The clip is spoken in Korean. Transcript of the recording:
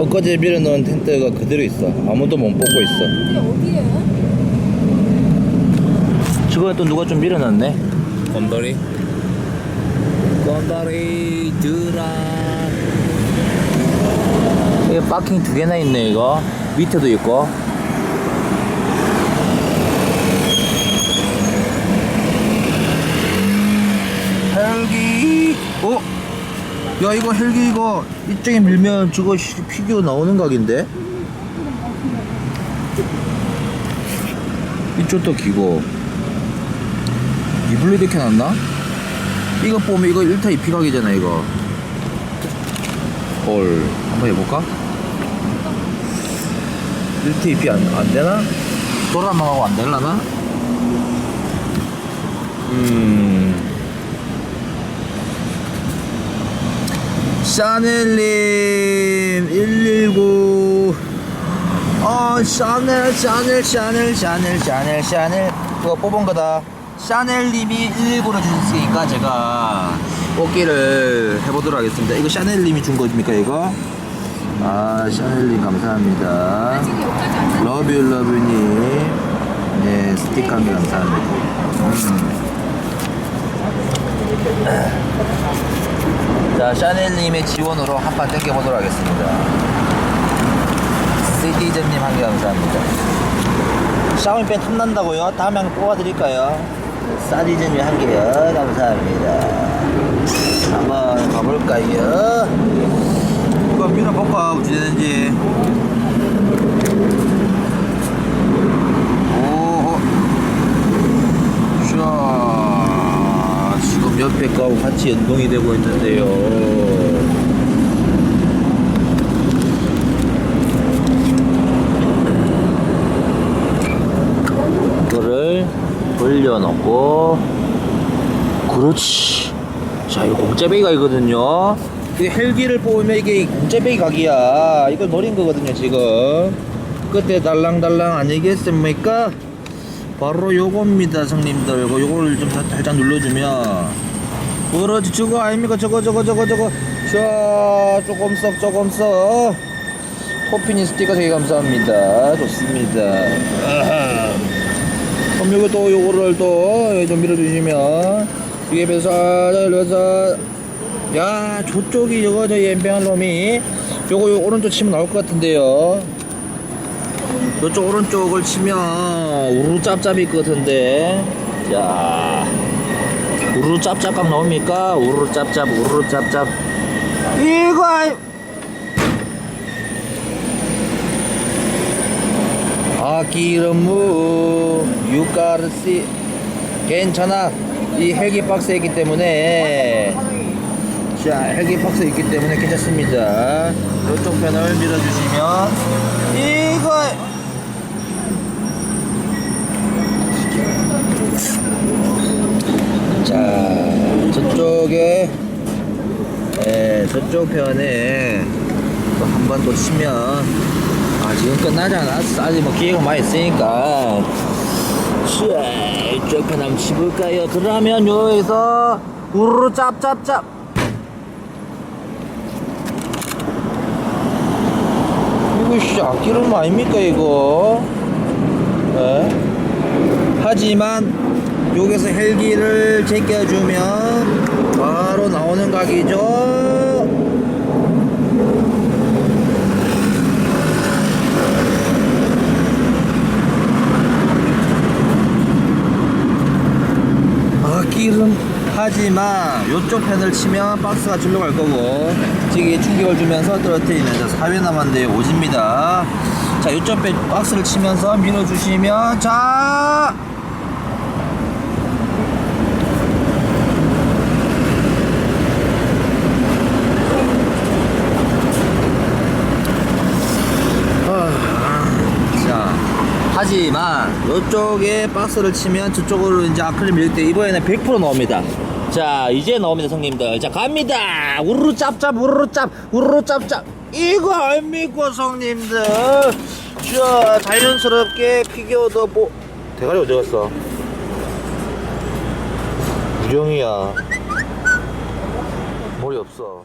엊그제 밀어놓은 텐트가 그대로 있어. 아무도 못 뽑고 있어. 이게 어디예요? 저거 또 누가 좀 밀어놨네. 곰돌이. 곰돌이 드라. 이게 파킹 두 개나 있네 이거. 밑에도 있고. 헬기. 어? 야 이거 헬기 이거 이쪽에 밀면 저거 시- 피규어 나오는 각인데? 이쪽도 기고 이블리 이렇게 놨나? 이거 보면 이거 1타 2피 각이잖아 이거 헐 한번 해볼까? 1타 2피 안, 안 되나? 돌아만 하고 안 되려나? 음 샤넬님 119어 샤넬 샤넬 샤넬 샤넬 샤넬 샤넬 그거 뽑은 거다 샤넬님이 119를 주셨으니까 제가 뽑기를 해보도록 하겠습니다 이거 샤넬님이 준 겁니까 이거? 아 샤넬님 감사합니다. 러뷰 러뷰님 네 스티커 한개 감사합니다 음. 자 샤넬님의 지원으로 한 판 땡겨보도록 하겠습니다 시티즌님 한 개 감사합니다 샤오미팬 탐난다고요? 다음에 한번 뽑아드릴까요? 사디즌님 한 개요 감사합니다 한번 가볼까요? 이거 밀어볼까 어찌 되는지 오호 자 지금 옆에 거하고 같이 연동이 되고 있는데요. 이거를 올려놓고 그렇지. 자 이거 공짜배기 각이거든요. 이 헬기를 뽑으면 이게 공짜배기 각이야. 이걸 노린 거거든요 지금. 끝에 달랑달랑 아니겠습니까? 바로 요겁니다 성님들. 요거를 좀 살- 살짝 눌러주면 그렇지 저거 아닙니까? 저거 저거 저거 저거. 자 조금 썩 조금 썩. 토피니 스티커 되게 감사합니다. 좋습니다. 아하. 그럼 요거 또 요거를 또좀 밀어주시면 이게 배서 살려서 야 저쪽이 저거 저 옌병한 놈이. 요거 요 오른쪽 치면 나올 것 같은데요. 요쪽 오른쪽을 치면 우르르 짭짭이 있을 것 같은데. 자 우르르 짭짭각 나옵니까? 우르르 짭짭 우르르 짭짭. 이거 아이- 아기름무 유가르시 괜찮아. 이 헬기 박스에 있기 때문에. 자 헬기 박스에 있기 때문에 괜찮습니다. 이쪽 편을 밀어주시면. 이거 자 저쪽에 예, 저쪽 편에 또 한 번 더 치면 아 지금 끝나지 않았어 아직 뭐 기회가 많이 있으니까. 자 이쪽 편 한번 치볼까요? 그러면 여기서 우르르 짭짭짭. 이거 씨 아끼는 거 아닙니까 이거? 예? 하지만 여기서 헬기를 제껴주면 바로 나오는 각이죠. 아 기름 하지만 요쪽 편을 치면 박스가 줄러 갈 거고 지금 충격을 주면서 떨어뜨리는 자 4회 남았는데 오집니다. 자 요쪽 편 박스를 치면서 밀어주시면 자 자, 하지만 이쪽에 박스를 치면 저쪽으로 이제 아크릴 밀때 이번에는 100% 나옵니다. 자, 이제 나옵니다, 성님들. 자, 갑니다. 우르르 짭짭, 우르르 짭, 우르르 짭짭. 이거 아닙니까, 성님들? 자, 자연스럽게 피규어도 뭐, 대가리 어디 갔어? 우정이야. 머리 없어.